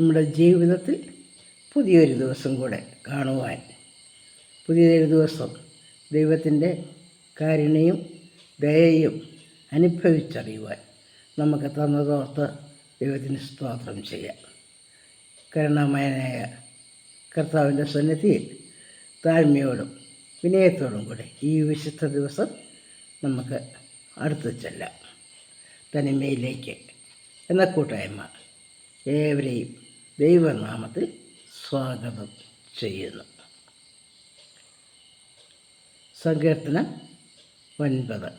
നമ്മുടെ ജീവിതത്തിൽ പുതിയൊരു ദിവസം കൂടെ കാണുവാൻ. പുതിയൊരു ദിവസം ദൈവത്തിന്റെ കാരുണയും ദയയും അനുഭവിച്ചറിയുവാൻ നമുക്ക് തന്നതോർത്ത് ദൈവത്തിന് സ്തോത്രം ചെയ്യാം. കരുണാമയനായ കർത്താവിന്റെ സന്നിധിയിൽ താഴ്മയോടും വിനയത്തോടും കൂടെ ഈ വിശുദ്ധ ദിവസം നമുക്ക് അടുത്ത് ചെല്ലാം. തനിമയിലേക്ക് എന്ന കൂട്ടായ്മ ഏവരെയും ദൈവനാമത്തിൽ സ്വാഗതം ചെയ്യുന്നു. സങ്കീർത്തനം ഒൻപത്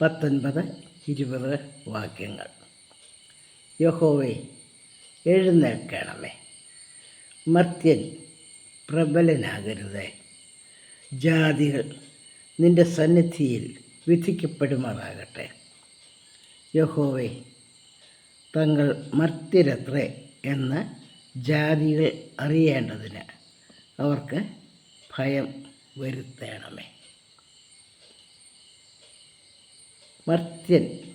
പത്തൊൻപത് ഇരുപത് വാക്യങ്ങൾ. യഹോവേ എഴുന്നേൽക്കണമേ. മർത്യൻ പ്രബലനാകരുതേ. ജാതികൾ നിന്റെ സന്നിധിയിൽ വിധിക്കപ്പെടുമാറാകട്ടെ. യഹോവേ തങ്ങൾ മർത്യരത്രേ എന്ന് ജാതികൾ അറിയേണ്ടതിന് അവർക്ക് ഭയം വരുത്തണമേ. മർത്യൻ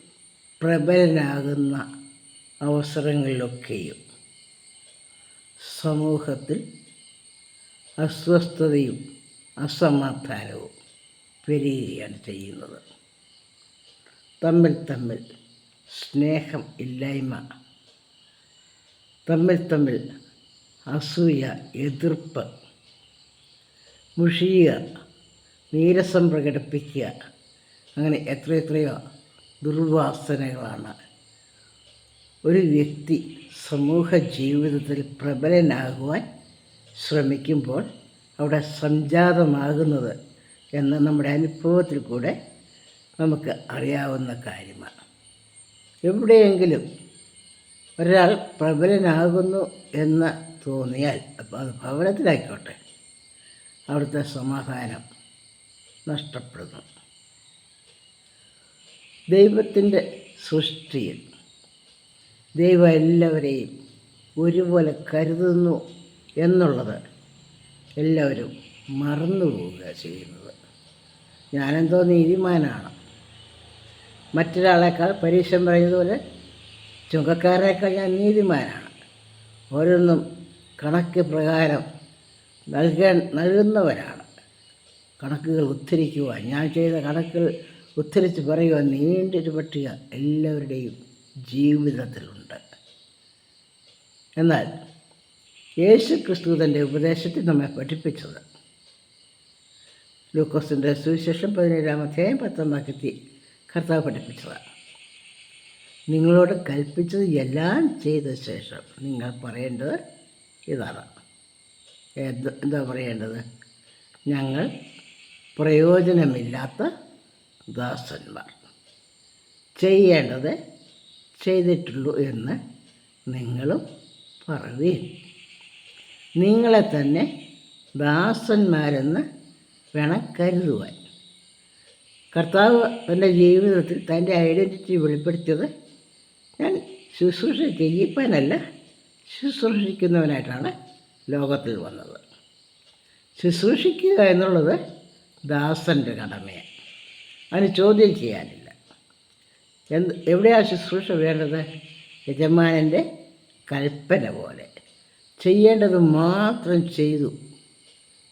പ്രബലനാകുന്ന അവസരങ്ങളിലൊക്കെയും സമൂഹത്തിൽ അസ്വസ്ഥതയും അസമാധാനവും പെരുകയാണ് ചെയ്യുന്നത്. തമ്മിൽ തമ്മിൽ സ്നേഹം ഇല്ലായ്മ തമ്മിൽ തമ്മിൽ അസൂയ എതിർപ്പ് മുഷിയുക നീരസം പ്രകടിപ്പിക്കുക അങ്ങനെ എത്രയെത്രയോ ദുർവാസനകളാണ്. ഒരു വ്യക്തി സമൂഹ ജീവിതത്തിൽ പ്രബലനാകുവാൻ ശ്രമിക്കുമ്പോൾ അവിടെ സംജാതമാകുന്നത് എന്ന് നമ്മുടെ അനുഭവത്തിൽ കൂടെ നമുക്ക് അറിയാവുന്ന കാര്യമാണ്. എവിടെയെങ്കിലും ഒരാൾ പ്രബലനാകുന്നു എന്ന് തോന്നിയാൽ അപ്പോൾ അത് ഭവനത്തിലായിക്കോട്ടെ. അവിടുത്തെ സമാധാനം നഷ്ടപ്പെടുന്നു. ദൈവത്തിന്റെ സൃഷ്ടിയിൽ ദൈവം എല്ലാവരെയും ഒരുപോലെ കരുതുന്നു എന്നുള്ളത് എല്ലാവരും മറന്നു പോവുക ചെയ്യുന്നത്. ഞാനെന്തോ നീതിമാനാണ്. മറ്റൊരാളേക്കാൾ പരീക്ഷ പറയുന്നത് പോലെ ചുങ്കക്കാരേക്കാൾ ഞാൻ നീതിമാനാണ് ഓരോന്നും കണക്ക് പ്രകാരം നൽകാൻ നൽകുന്നവരാണ്. കണക്കുകൾ ഉദ്ധരിക്കുവാൻ ഞാൻ ചെയ്ത കണക്കുകൾ ഉദ്ധരിച്ച് പറയുവാൻ നീണ്ടൊരു പട്ടിക എല്ലാവരുടെയും ജീവിതത്തിലുണ്ട്. എന്നാൽ യേശു ക്രിസ്തു തന്റെ ഉപദേശത്തിൽ നമ്മെ പഠിപ്പിച്ചത് ലൂക്കോസിന്റെ സുവിശേഷം പതിനേഴാം അധ്യായം പത്താം വാക്യത്തിൽ കർത്താവ് പഠിപ്പിച്ചതാണ്. നിങ്ങളോട് കൽപ്പിച്ചത് എല്ലാം ചെയ്ത ശേഷം നിങ്ങൾ പറയേണ്ടത് ഇതാണ്. എന്ത് പറയേണ്ടത്? ഞങ്ങൾ പ്രയോജനമില്ലാത്ത ദാസന്മാർ. ചെയ്യേണ്ടത് ചെയ്തിട്ടുള്ളൂ എന്ന് നിങ്ങളും പറയുകയും. നിങ്ങളെ തന്നെ ദാസന്മാരെന്ന് വേണം കരുതുവാൻ കർത്താവ് തന്റെ ജീവിതത്തിൽ തന്റെ ഐഡന്റിറ്റി വെളിപ്പെടുത്തിയത് ഞാൻ ശുശ്രൂഷ ചെയ്യിപ്പനല്ല ശുശ്രൂഷിക്കുന്നവനായിട്ടാണ് ലോകത്തിൽ വന്നത്. ശുശ്രൂഷിക്കുക എന്നുള്ളത് ദാസന്റെ കടമയാണ്. അതിന് ചോദ്യം ചെയ്യാനില്ല. എന്ത് എവിടെയാണ് ശുശ്രൂഷ വേണ്ടത്? യജമാനന്റെ കൽപ്പന പോലെ. ചെയ്യേണ്ടത് മാത്രം ചെയ്തു.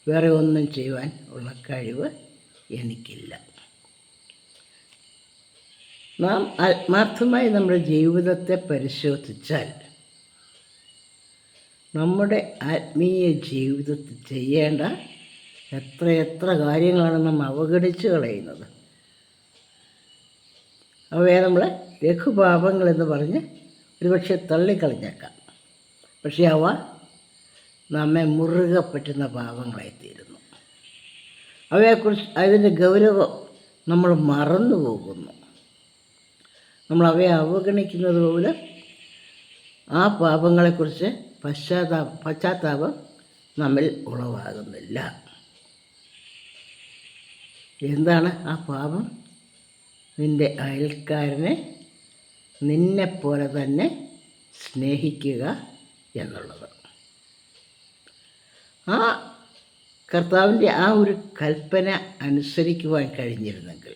വേറെ ഒന്നും ചെയ്യുവാൻ ഉള്ള കഴിവ് എനിക്കില്ല. നാം ആത്മാർത്ഥമായി നമ്മുടെ ജീവിതത്തെ പരിശോധിച്ചാൽ നമ്മുടെ ആത്മീയ ജീവിതത്തിൽ ചെയ്യേണ്ട എത്രയെത്ര കാര്യങ്ങളാണ് നാം അവഗണിച്ച് കളയുന്നത്. അവയെ നമ്മൾ ലഘുപാപങ്ങളെന്ന് പറഞ്ഞ് ഒരുപക്ഷെ തള്ളിക്കളഞ്ഞേക്കാം. പക്ഷേ അവ നമ്മെ മുറുകെ പറ്റുന്ന പാപങ്ങളായി തീരുന്നു അവയെക്കുറിച്ച് അതിന്റെ ഗൗരവം നമ്മൾ മറന്നു പോകുന്നു നമ്മൾ അവയെ അവഗണിക്കുന്നത് പോലെ ആ പാപങ്ങളെക്കുറിച്ച് പശ്ചാത്താപ പശ്ചാത്താപം നമ്മിൽ ഉളവാകുന്നില്ല. എന്താണ് ആ പാപം? നിന്റെ അയൽക്കാരനെ നിന്നെപ്പോലെ തന്നെ സ്നേഹിക്കുക എന്നുള്ളത്. ആ കർത്താവിന്റെ ആ ഒരു കൽപ്പന അനുസരിക്കുവാൻ കഴിഞ്ഞിരുന്നെങ്കിൽ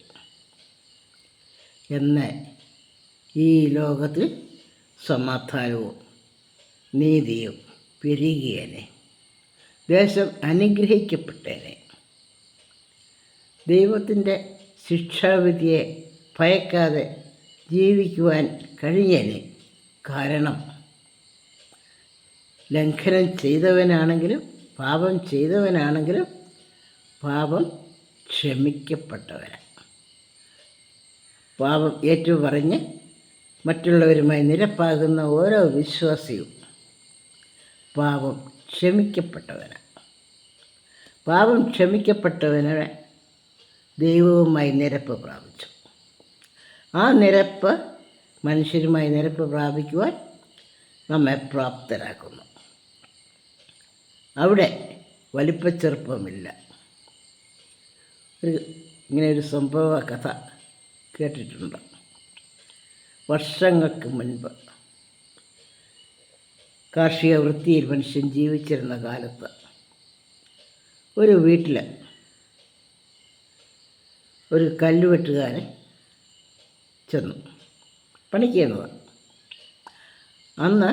എന്ന് ഈ ലോകത്ത് സമാധാനവും നീതിയും പെരുകിയനെ. ദേശം അനുഗ്രഹിക്കപ്പെട്ടേനെ. ദൈവത്തിന്റെ ശിക്ഷാവിധിയെ ഭയക്കാതെ ജീവിക്കുവാൻ കഴിഞ്ഞേനെ. കാരണം ലംഘനം ചെയ്തവനാണെങ്കിലും പാപം ചെയ്തവനാണെങ്കിലും പാപം ക്ഷമിക്കപ്പെട്ടവനാണ്. പാപം ഏറ്റുപറഞ്ഞ് മറ്റുള്ളവരുമായി നിരപ്പാകുന്ന ഓരോ വിശ്വാസിയും പാപം ക്ഷമിക്കപ്പെട്ടവനാണ് പാപം ക്ഷമിക്കപ്പെട്ടവനെ ദൈവവുമായി നിരപ്പ് പ്രാപിച്ചു. ആ നിരപ്പ് മനുഷ്യരുമായി നിരപ്പ് പ്രാപിക്കുവാൻ നമ്മെ പ്രാപ്തരാക്കുന്നു. അവിടെ വലിപ്പച്ചെറുപ്പമില്ല. ഒരു ഇങ്ങനെ ഒരു സംഭവ കഥ കേട്ടിട്ടുണ്ട്. വർഷങ്ങൾക്ക് മുൻപ് കാർഷിക വൃത്തിയിൽ മനുഷ്യൻ ജീവിച്ചിരുന്ന കാലത്ത് ഒരു വീട്ടിൽ ഒരു കല്ലുവെട്ടുകാരൻ ചെന്നു പണിക്ക് ചെയ്യുന്നത് അന്ന്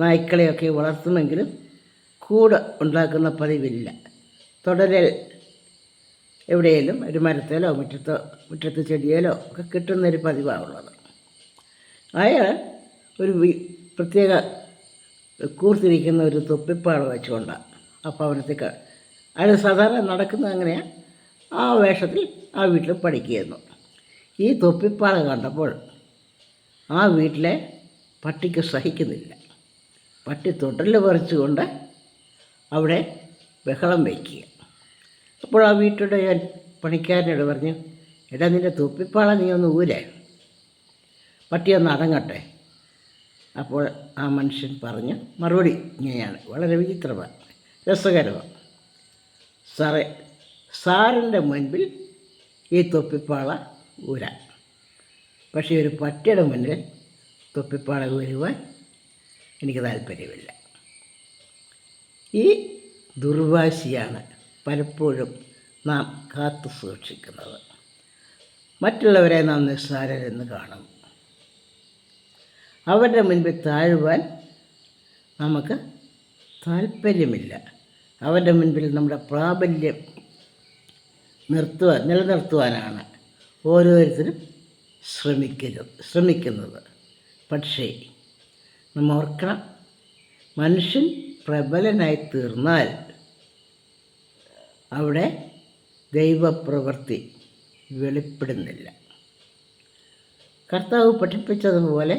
നായ്ക്കളെയൊക്കെ വളർത്തുമെങ്കിലും കൂട് ഉണ്ടാക്കുന്ന പതിവില്ല. തുടരൽ എവിടെയെങ്കിലും ഒരു മരത്തേലോ മുറ്റത്തോ മുറ്റത്ത് ചെടിയേലോ ഒക്കെ കിട്ടുന്നൊരു പതിവാണുള്ളത്. അയാൾ ഒരു പ്രത്യേക കൂർത്തിരിക്കുന്ന ഒരു തൊപ്പിപ്പാട് വെച്ചുകൊണ്ടാണ് ആ ഭവനത്തേക്ക് അയാൾ സാധാരണ നടക്കുന്നത് അങ്ങനെയാണ് ആ വേഷത്തിൽ ആ വീട്ടിൽ പഠിക്കുകയായിരുന്നു. ഈ തൊപ്പിപ്പാട് കണ്ടപ്പോൾ ആ വീട്ടിലെ പട്ടിക്ക് സഹിക്കുന്നില്ല. പട്ടി തൊട്ടിൽ പറിച്ചുകൊണ്ട് അവിടെ ബഹളം വയ്ക്കുക അപ്പോൾ ആ വീട്ടിലെ ഞാൻ പണിക്കാരനോട് പറഞ്ഞു എടാ നിന്റെ തൊപ്പിപ്പാള നീ ഒന്ന് ഊരേ. പട്ടി ഒന്ന് അടങ്ങട്ടെ അപ്പോൾ ആ മനുഷ്യൻ പറഞ്ഞു മറുപടി ഇങ്ങനെയാണ്. വളരെ വിചിത്രമാണ്. രസകരമാണ്. സാറേ സാറിന്റെ മുൻപിൽ ഈ തൊപ്പിപ്പാള ഊരാം. പക്ഷേ ഒരു പട്ടിയുടെ മുന്നിൽ തൊപ്പിപ്പാള ഊരുവാൻ എനിക്ക് താല്പര്യമില്ല. ഈ ദുർവാശിയാണ് പലപ്പോഴും നാം കാത്തു സൂക്ഷിക്കുന്നത്. മറ്റുള്ളവരെ നാം നിസ്സാരരെന്ന് കാണും. അവരുടെ മുൻപിൽ താഴുവാൻ നമുക്ക് താല്പര്യമില്ല അവരുടെ മുൻപിൽ നമ്മുടെ പ്രാബല്യം നിർത്തുവാൻ നിലനിർത്തുവാനാണ് ഓരോരുത്തരും ശ്രമിക്കരുത് ശ്രമിക്കുന്നത്. പക്ഷേ നമ്മൾ ഓർക്കണം മനുഷ്യൻ പ്രബലനായി തീർന്നാൽ അവിടെ ദൈവപ്രവൃത്തി വെളിപ്പെടുന്നില്ല. കർത്താവ് പഠിപ്പിച്ചതുപോലെ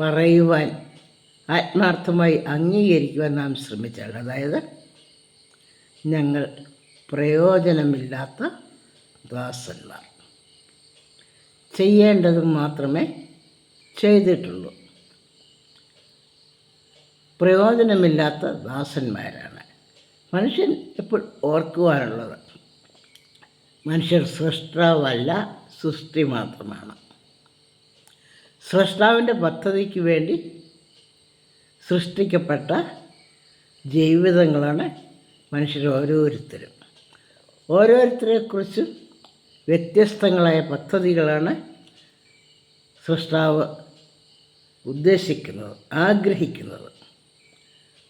പറയുവാൻ ആത്മാർത്ഥമായി അംഗീകരിക്കുവാൻ നാം ശ്രമിച്ചാൽ അതായത് ഞങ്ങൾ പ്രയോജനമില്ലാത്ത ദാസന്മാർ. ചെയ്യേണ്ടത് മാത്രമേ ചെയ്തിട്ടുള്ളൂ. പ്രയോജനമില്ലാത്ത ദാസന്മാരാണ്. മനുഷ്യൻ എപ്പോൾ ഓർക്കുവാനുള്ളത്? മനുഷ്യർ സൃഷ്ടാവല്ല സൃഷ്ടി മാത്രമാണ്. സൃഷ്ടാവിന്റെ പദ്ധതിക്ക് വേണ്ടി സൃഷ്ടിക്കപ്പെട്ട ജീവിതങ്ങളാണ് മനുഷ്യർ ഓരോരുത്തരും. ഓരോരുത്തരെക്കുറിച്ചും വ്യത്യസ്തങ്ങളായ പദ്ധതികളാണ് സൃഷ്ടാവ് ഉദ്ദേശിക്കുന്നത് ആഗ്രഹിക്കുന്നത്.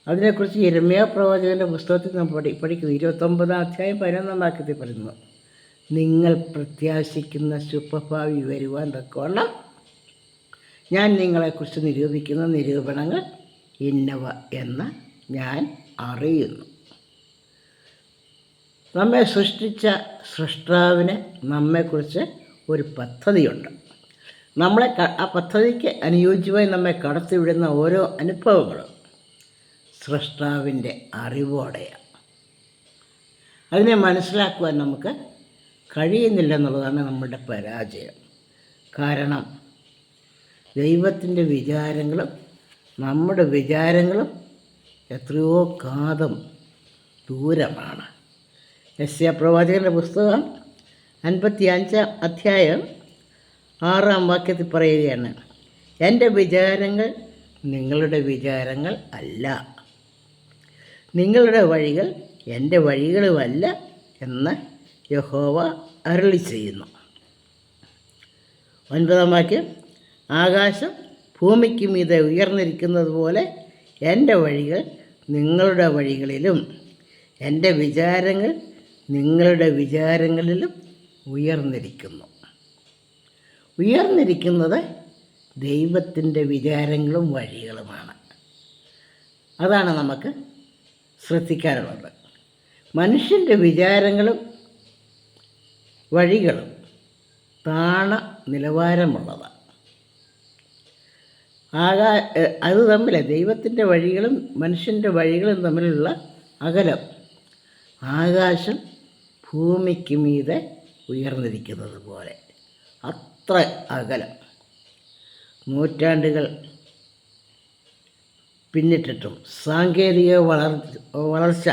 അതിനെക്കുറിച്ച് ഇരമ്യ പ്രവാചകന്റെ പുസ്തകത്തിൽ നാം പഠി പഠിക്കുന്നു. ഇരുപത്തൊമ്പതാം അധ്യായം പതിനൊന്നാം വാക്യത്തിൽ പറയുന്നു നിങ്ങൾ പ്രത്യാശിക്കുന്ന ശുഭഭാവി വരുവാൻ തക്കവണ്ണം ഞാൻ നിങ്ങളെക്കുറിച്ച് നിരൂപിക്കുന്ന നിരൂപണങ്ങൾ ഇന്നവ എന്ന് ഞാൻ അറിയുന്നു. നമ്മെ സൃഷ്ടിച്ച സൃഷ്ടാവിന് നമ്മെക്കുറിച്ച് ഒരു പദ്ധതിയുണ്ട്. നമ്മളെ ആ പദ്ധതിക്ക് അനുയോജ്യമായി നമ്മെ കടത്തിവിടുന്ന ഓരോ അനുഭവങ്ങളും സൃഷ്ടാവിന്റെ അറിവോടെയാണ്. അതിനെ മനസ്സിലാക്കുവാൻ നമുക്ക് കഴിയുന്നില്ല എന്നുള്ളതാണ് നമ്മളുടെ പരാജയം. കാരണം ദൈവത്തിന്റെ വിചാരങ്ങളും നമ്മുടെ വിചാരങ്ങളും എത്രയോ കാതം ദൂരമാണ്. യസ്യ പ്രവാചകന്റെ പുസ്തകം അൻപത്തി അഞ്ചാം അധ്യായം ആറാം വാക്യത്തിൽ പറയുകയാണ് എന്റെ വിചാരങ്ങൾ നിങ്ങളുടെ വിചാരങ്ങൾ അല്ല. നിങ്ങളുടെ വഴികൾ എന്റെ വഴികളുമല്ല എന്ന് യഹോവ അരളി ചെയ്യുന്നു. ഒൻപതാം വാക്യം ആകാശം ഭൂമിക്ക് മീതെ ഉയർന്നിരിക്കുന്നത് പോലെ എന്റെ വഴികൾ നിങ്ങളുടെ വഴികളിലും. എന്റെ വിചാരങ്ങൾ നിങ്ങളുടെ വിചാരങ്ങളിലും ഉയർന്നിരിക്കുന്നു. ഉയർന്നിരിക്കുന്നത് ദൈവത്തിന്റെ വിചാരങ്ങളും വഴികളുമാണ്. അതാണ് നമുക്ക് ശ്രദ്ധിക്കാനുള്ളത്. മനുഷ്യന്റെ വിചാരങ്ങളും വഴികളും താണ നിലവാരമുള്ളതാണ്. ആകാ അത് തമ്മിലെ ദൈവത്തിന്റെ വഴികളും മനുഷ്യന്റെ വഴികളും തമ്മിലുള്ള അകലം. ആകാശം ഭൂമിക്ക് മീതെ ഉയർന്നിരിക്കുന്നത് പോലെ. അത്ര അകലം. നൂറ്റാണ്ടുകൾ പിന്നിട്ടിട്ടും സാങ്കേതിക വളർ വളർച്ച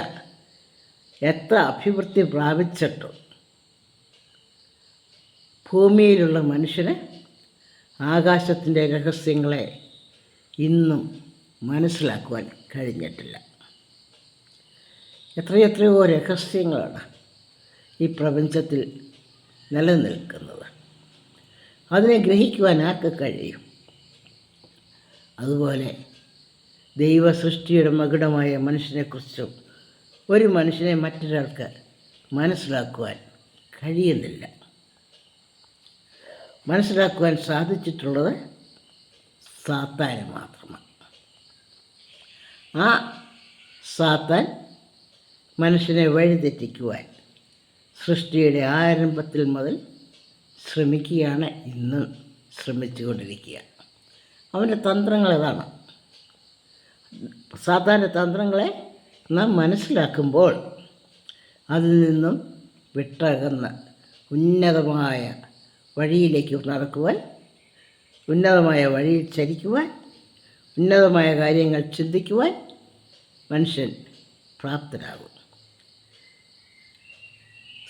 എത്ര അഭിവൃദ്ധി പ്രാപിച്ചിട്ടും ഭൂമിയിലുള്ള മനുഷ്യന് ആകാശത്തിന്റെ രഹസ്യങ്ങളെ ഇന്നും മനസ്സിലാക്കുവാൻ കഴിഞ്ഞിട്ടില്ല. എത്രയെത്രയോ രഹസ്യങ്ങളാണ് ഈ പ്രപഞ്ചത്തിൽ നിലനിൽക്കുന്നത്. അതിനെ ഗ്രഹിക്കുവാൻ ആർക്ക് കഴിയും? അതുപോലെ ദൈവ സൃഷ്ടിയുടെ മകുടമായ മനുഷ്യനെക്കുറിച്ചും ഒരു മനുഷ്യനെ മറ്റൊരാൾക്ക് മനസ്സിലാക്കുവാൻ കഴിയുന്നില്ല. മനസ്സിലാക്കുവാൻ സാധിച്ചിട്ടുള്ളത് സാത്താന് മാത്രമാണ് ആ സാത്താൻ മനുഷ്യനെ വഴിതെറ്റിക്കുവാൻ സൃഷ്ടിയുടെ ആരംഭത്തിൽ മുതൽ ശ്രമിക്കുകയാണ് ഇന്ന് ശ്രമിച്ചുകൊണ്ടിരിക്കുക. അവന്റെ തന്ത്രങ്ങൾ ഇതാണ്. സാധാരണ തന്ത്രങ്ങളെ നാം മനസ്സിലാക്കുമ്പോൾ അതിൽ നിന്നും വിട്ടകന്ന് ഉന്നതമായ വഴിയിലേക്ക് നടക്കുവാൻ ഉന്നതമായ വഴിയിൽ ചരിക്കുവാൻ ഉന്നതമായ കാര്യങ്ങൾ ചിന്തിക്കുവാൻ മനുഷ്യൻ പ്രാപ്തനാകും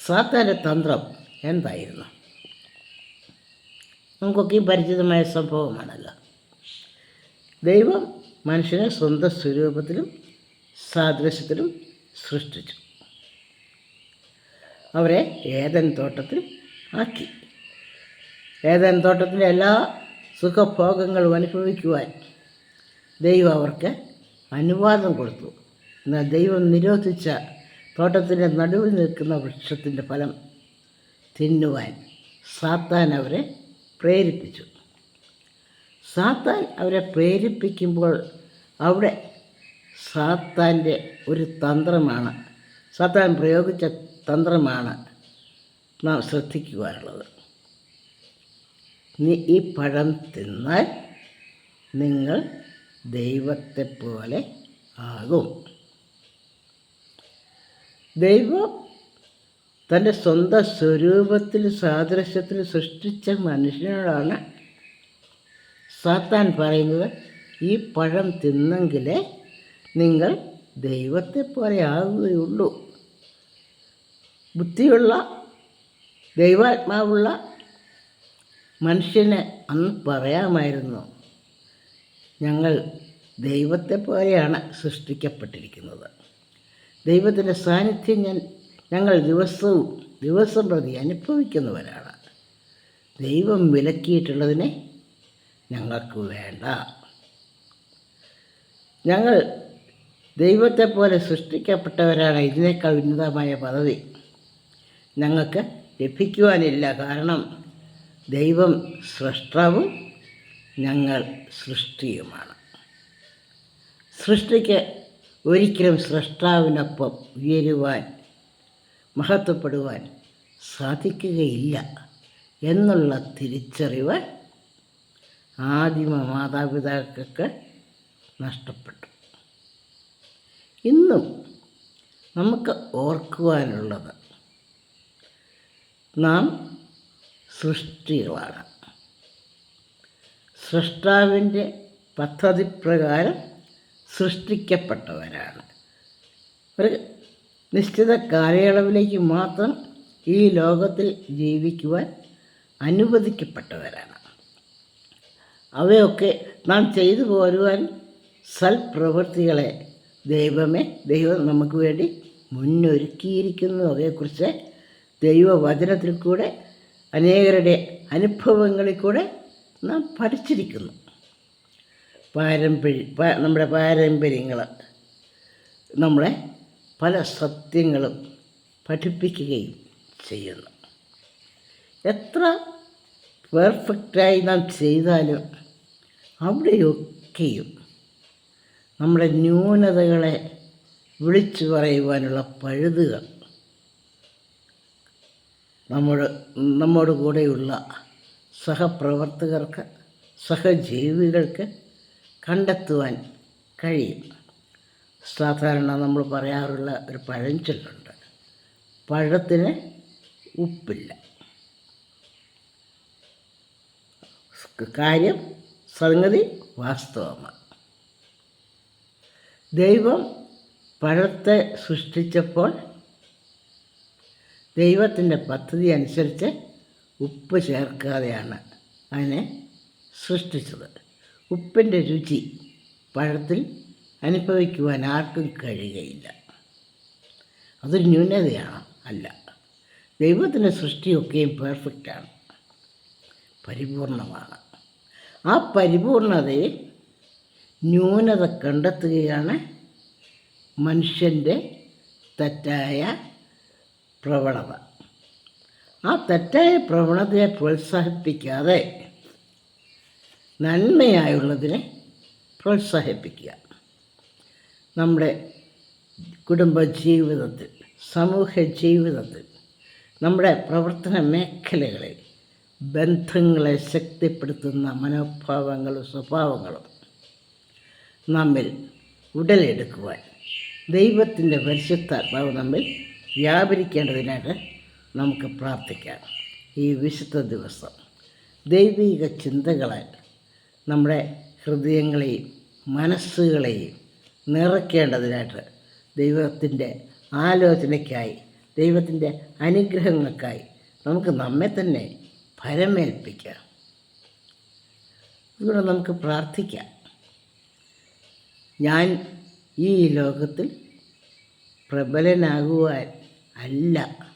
സാത്താന്റെ തന്ത്രം എന്തായിരുന്നു? നമുക്കൊക്കെ പരിചിതമായ സംഭവമാണല്ലോ. ദൈവം മനുഷ്യനെ സ്വന്തം സ്വരൂപത്തിലും സാദൃശ്യത്തിലും സൃഷ്ടിച്ചു. അവരെ ഏതൻ തോട്ടത്തിൽ ആക്കി. ഏതൻ തോട്ടത്തിലെ എല്ലാ സുഖഭോഗങ്ങളും അനുഭവിക്കുവാൻ ദൈവം അവർക്ക് അനുവാദം കൊടുത്തു. എന്നാൽ ദൈവം നിരോധിച്ച തോട്ടത്തിന്റെ നടുവിൽ നിൽക്കുന്ന വൃക്ഷത്തിന്റെ ഫലം തിന്നുവാൻ സാത്താൻ അവരെ പ്രേരിപ്പിച്ചു. സാത്താൻ അവരെ പ്രേരിപ്പിക്കുമ്പോൾ അവിടെ സാത്താന്റെ ഒരു തന്ത്രമാണ് സാത്താൻ പ്രയോഗിച്ച തന്ത്രമാണ് നാം ശ്രദ്ധിക്കുവാനുള്ളത്. നീ ഈ പഴം തിന്നാൽ നിങ്ങൾ ദൈവത്തെ പോലെ ആകും. ദൈവം തന്റെ സ്വന്തം സ്വരൂപത്തിൽ സാദൃശ്യത്തിൽ സൃഷ്ടിച്ച മനുഷ്യനോടാണ് സാത്താൻ പറയുന്നത്. ഈ പഴം തിന്നെങ്കിലേ നിങ്ങൾ ദൈവത്തെ പോലെ ആകുകയുള്ളൂ ബുദ്ധിയുള്ള ദൈവാത്മാവുള്ള മനുഷ്യന് അന്ന് പറയാമായിരുന്നു ഞങ്ങൾ ദൈവത്തെ പോലെയാണ് സൃഷ്ടിക്കപ്പെട്ടിരിക്കുന്നത്. ദൈവത്തിന്റെ സാന്നിധ്യം ഞാൻ ഞങ്ങൾ ദിവസവും ദിവസം പ്രതി അനുഭവിക്കുന്നവരാണ് ദൈവം വിലക്കിയിട്ടുള്ളതിനെ ഞങ്ങൾക്ക് വേണ്ട. ഞങ്ങൾ ദൈവത്തെ പോലെ സൃഷ്ടിക്കപ്പെട്ടവരാണ് ഇതിനേക്കാൾ ഉന്നതമായ പദവി ഞങ്ങൾക്ക് ലഭിക്കുവാനില്ല. കാരണം ദൈവം സൃഷ്ടാവും ഞങ്ങൾ സൃഷ്ടിയുമാണ്. സൃഷ്ടിക്ക് ഒരിക്കലും സൃഷ്ടാവിനൊപ്പം ഉയരുവാൻ മഹത്വപ്പെടുവാൻ സാധിക്കുകയില്ല എന്നുള്ള തിരിച്ചറിവ് ആദിമ മാതാപിതാക്കൾക്ക് നഷ്ടപ്പെട്ടു. ഇന്നും നമുക്ക് ഓർക്കുവാനുള്ളത് നാം സൃഷ്ടികളാണ്. സൃഷ്ടാവിന്റെ പദ്ധതി പ്രകാരം സൃഷ്ടിക്കപ്പെട്ടവരാണ്. ഒരു നിശ്ചിത കാലയളവിലേക്ക് മാത്രം ഈ ലോകത്തിൽ ജീവിക്കുവാൻ അനുവദിക്കപ്പെട്ടവരാണ്. അവയൊക്കെ നാം ചെയ്തു പോരുവാൻ സൽപ്രവൃത്തികളെ ദൈവമേ ദൈവം നമുക്ക് വേണ്ടി മുന്നൊരുക്കിയിരിക്കുന്നു. അവയെക്കുറിച്ച് ദൈവവചനത്തിൽ കൂടെ അനേകരുടെ അനുഭവങ്ങളിൽ കൂടെ നാം പഠിച്ചിരിക്കുന്നു. പാരമ്പര്യ നമ്മുടെ പാരമ്പര്യങ്ങൾ നമ്മളെ പല സത്യങ്ങളും പഠിപ്പിക്കുകയും ചെയ്യുന്നു. എത്ര പെർഫെക്റ്റായി നാം ചെയ്താലും അവിടെയൊക്കെയും നമ്മുടെ ന്യൂനതകളെ വിളിച്ചു പറയുവാനുള്ള പഴുതുകൾ നമ്മുടെ നമ്മോട് കൂടെയുള്ള സഹപ്രവർത്തകർക്ക് സഹജീവികൾക്ക് കണ്ടെത്തുവാൻ കഴിയും. സാധാരണ നമ്മൾ പറയാറുള്ള ഒരു പഴഞ്ചൊല്ലുണ്ട്. പഴത്തിന് ഉപ്പില്ല. കാര്യം സംഗതി വാസ്തവമാണ്. ദൈവം പഴത്തെ സൃഷ്ടിച്ചപ്പോൾ ദൈവത്തിന്റെ പദ്ധതി അനുസരിച്ച് ഉപ്പ് ചേർക്കാതെയാണ് അതിനെ സൃഷ്ടിച്ചത്. ഉപ്പിന്റെ രുചി പഴത്തിൽ അനുഭവിക്കുവാൻ ആർക്കും കഴിയുകയില്ല. അതൊരു ന്യൂനതയാണ് അല്ല. ദൈവത്തിന്റെ സൃഷ്ടിയൊക്കെയും പെർഫെക്റ്റാണ്. പരിപൂർണമാണ്. ആ പരിപൂർണതയിൽ ന്യൂനത കണ്ടെത്തുകയാണ് മനുഷ്യന്റെ തെറ്റായ പ്രവണത. ആ തെറ്റായ പ്രവണതയെ പ്രോത്സാഹിപ്പിക്കാതെ നന്മയായുള്ളതിനെ പ്രോത്സാഹിപ്പിക്കുക. നമ്മുടെ കുടുംബ ജീവിതത്തിൽ സമൂഹ ജീവിതത്തിൽ നമ്മുടെ പ്രവർത്തന മേഖലകളിൽ ബന്ധങ്ങളെ ശക്തിപ്പെടുത്തുന്ന മനോഭാവങ്ങളും സ്വഭാവങ്ങളും നമ്മിൽ ഉടലെടുക്കുവാൻ ദൈവത്തിന്റെ പരിശുദ്ധാത്മാവ് നമ്മിൽ വ്യാപരിക്കേണ്ടതിനായിട്ട് നമുക്ക് പ്രാർത്ഥിക്കാം. ഈ വിശുദ്ധ ദിവസം ദൈവിക ചിന്തകളാൽ നമ്മുടെ ഹൃദയങ്ങളെയും മനസ്സുകളെയും നിറയ്ക്കേണ്ടതിനായിട്ട് ദൈവത്തിന്റെ ആലോചനയ്ക്കായി ദൈവത്തിന്റെ അനുഗ്രഹങ്ങൾക്കായി നമുക്ക് നമ്മെ തന്നെ ഭരമേൽപ്പിക്കാം. ഇവിടെ നമുക്ക് പ്രാർത്ഥിക്കാം. ഞാൻ ഈ ലോകത്തിൽ പ്രബലനാകുവാൻ അല്ല.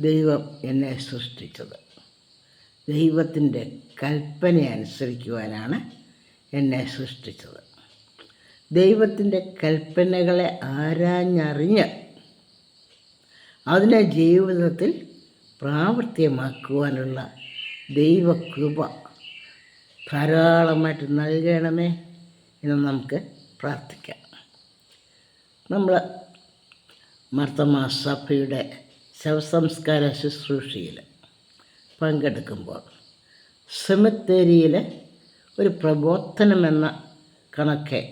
ദൈവം എന്നെ സൃഷ്ടിച്ചത്. ദൈവത്തിന്റെ കൽപ്പന അനുസരിക്കുവാനാണ് എന്നെ സൃഷ്ടിച്ചത്. ദൈവത്തിന്റെ കൽപ്പനകളെ ആരാഞ്ഞറിഞ്ഞ് അതിനെ ജീവിതത്തിൽ പ്രാവർത്തികമാക്കുവാനുള്ള ദൈവകൃപ ധാരാളമായിട്ട് നൽകണമേ എന്ന് നമുക്ക് പ്രാർത്ഥിക്കാം. നമ്മൾ മർത്തമാ സഭയുടെ ശവസംസ്കാര ശുശ്രൂഷയിൽ പങ്കെടുക്കുമ്പോൾ സെമിത്തേരിയിലെ ഒരു പ്രബോധനമെന്ന കണക്കെ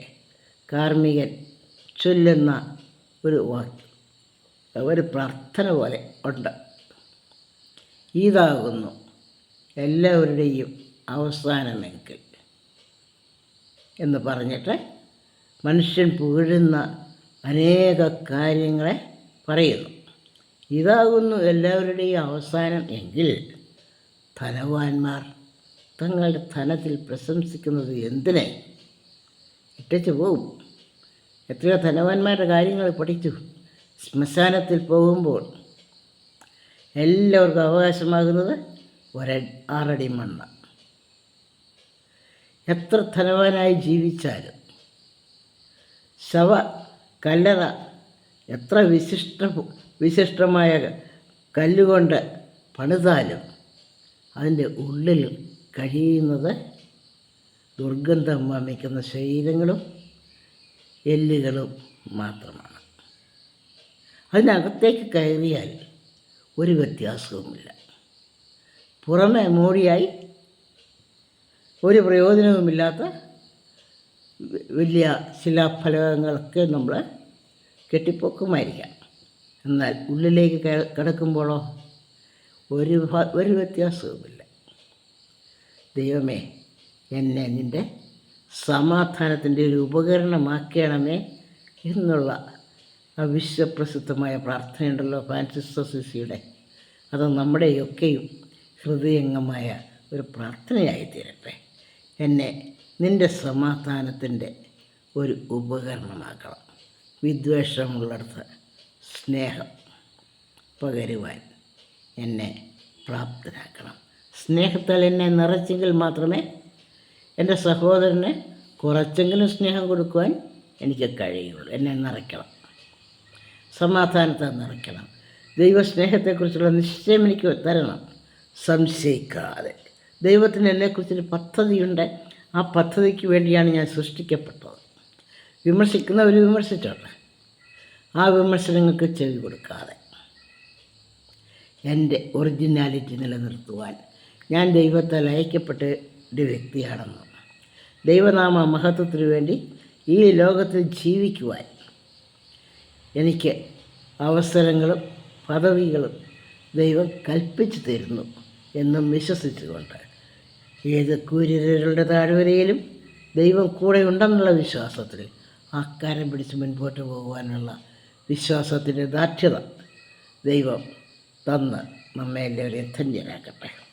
കാർമികൻ ചൊല്ലുന്ന ഒരു വാക്യം ഒരു പ്രാർത്ഥന പോലെ ഉണ്ട്. ഇതാകുന്നു എല്ലാവരുടെയും അവസാനമെങ്കിൽ എന്ന് പറഞ്ഞിട്ട് മനുഷ്യൻ പുകഴുന്ന അനേക കാര്യങ്ങളെ പറയുന്നു. ഇതാകുന്നു എല്ലാവരുടെയും അവസാനം എങ്കിൽ ധനവാന്മാർ തങ്ങളുടെ ധനത്തിൽ പ്രശംസിക്കുന്നത് എന്തിനെ? ഇട്ടച്ചു പോകും എത്രയോ ധനവാന്മാരുടെ കാര്യങ്ങൾ പഠിച്ചു. ശ്മശാനത്തിൽ പോകുമ്പോൾ എല്ലാവർക്കും അവകാശമാകുന്നത് ഒര ആറടി മണ്ണ്. എത്ര ധനവാനായി ജീവിച്ചാലും ശവ കല്ലറ. എത്ര വിശിഷ്ട വിശിഷ്ടമായ കല്ലുകൊണ്ട് പണിതാലും അതിന്റെ ഉള്ളിൽ കഴിയുന്നത് ദുർഗന്ധം വമിക്കുന്ന ശരീരങ്ങളും എല്ലുകളും മാത്രമാണ്. അതിനകത്തേക്ക് കയറിയാൽ ഒരു വ്യത്യാസവുമില്ല. പുറമെ മൂടിയായി ഒരു പ്രയോജനവുമില്ലാത്ത വലിയ ശിലാഫലകങ്ങളൊക്കെ നമ്മൾ കെട്ടിപ്പൊക്കുമായിരിക്കാം. എന്നാൽ ഉള്ളിലേക്ക് കിടക്കുമ്പോഴോ ഒരു ഒരു വ്യത്യാസവുമില്ല. ദൈവമേ എന്നെ നിന്റെ സമാധാനത്തിന്റെ ഒരു ഉപകരണമാക്കണമേ എന്നുള്ള ആ വിശ്വപ്രസിദ്ധമായ പ്രാർത്ഥനയുണ്ടല്ലോ ഫ്രാൻസിസ് സിസിയുടെ അത് നമ്മുടെയൊക്കെയും ഹൃദയംഗമായ ഒരു പ്രാർത്ഥനയായി തീരട്ടെ എന്നെ നിന്റെ സമാധാനത്തിന്റെ ഒരു ഉപകരണമാക്കണം. വിദ്വേഷമുള്ളിടത്ത് സ്നേഹം പകരുവാൻ എന്നെ പ്രാപ്തനാക്കണം. സ്നേഹത്താൽ എന്നെ നിറച്ചെങ്കിൽ മാത്രമേ എന്റെ സഹോദരന് കുറച്ചെങ്കിലും സ്നേഹം കൊടുക്കുവാൻ എനിക്ക് കഴിയുള്ളൂ. എന്നെ നിറയ്ക്കണം. സമാധാനത്തെ നിറയ്ക്കണം. ദൈവസ്നേഹത്തെക്കുറിച്ചുള്ള നിശ്ചയം എനിക്ക് തരണം. സംശയിക്കാതെ. ദൈവത്തിന് എന്നെക്കുറിച്ചൊരു പദ്ധതിയുണ്ട്. ആ പദ്ധതിക്ക് വേണ്ടിയാണ് ഞാൻ സൃഷ്ടിക്കപ്പെട്ടത്. വിമർശിക്കുന്നവർ വിമർശിച്ചോട്ടെ ആ വിമർശനങ്ങൾക്ക് ചെവി കൊടുക്കാതെ എന്റെ ഒറിജിനാലിറ്റി നിലനിർത്തുവാൻ ഞാൻ ദൈവത്താൽ അയക്കപ്പെട്ട ഒരു വ്യക്തിയാണെന്ന്. ദൈവനാമ മഹത്വത്തിനു വേണ്ടി ഈ ലോകത്തിൽ ജീവിക്കുവാൻ എനിക്ക് അവസരങ്ങളും പദവികളും ദൈവം കൽപ്പിച്ചു തരുന്നു എന്നും വിശ്വസിച്ചുകൊണ്ട് ഏത് കൂര്യരുടെ താഴ്വരയിലും ദൈവം കൂടെ ഉണ്ടെന്നുള്ള വിശ്വാസത്തിൽ ആ കരം പിടിച്ച് മുൻപോട്ട് പോകുവാനുള്ള വിശ്വാസത്തിന്റെ ദാർഢ്യത ദൈവം തന്ന് നമ്മെ എല്ലാവരെയും ധന്യരാക്കട്ടെ.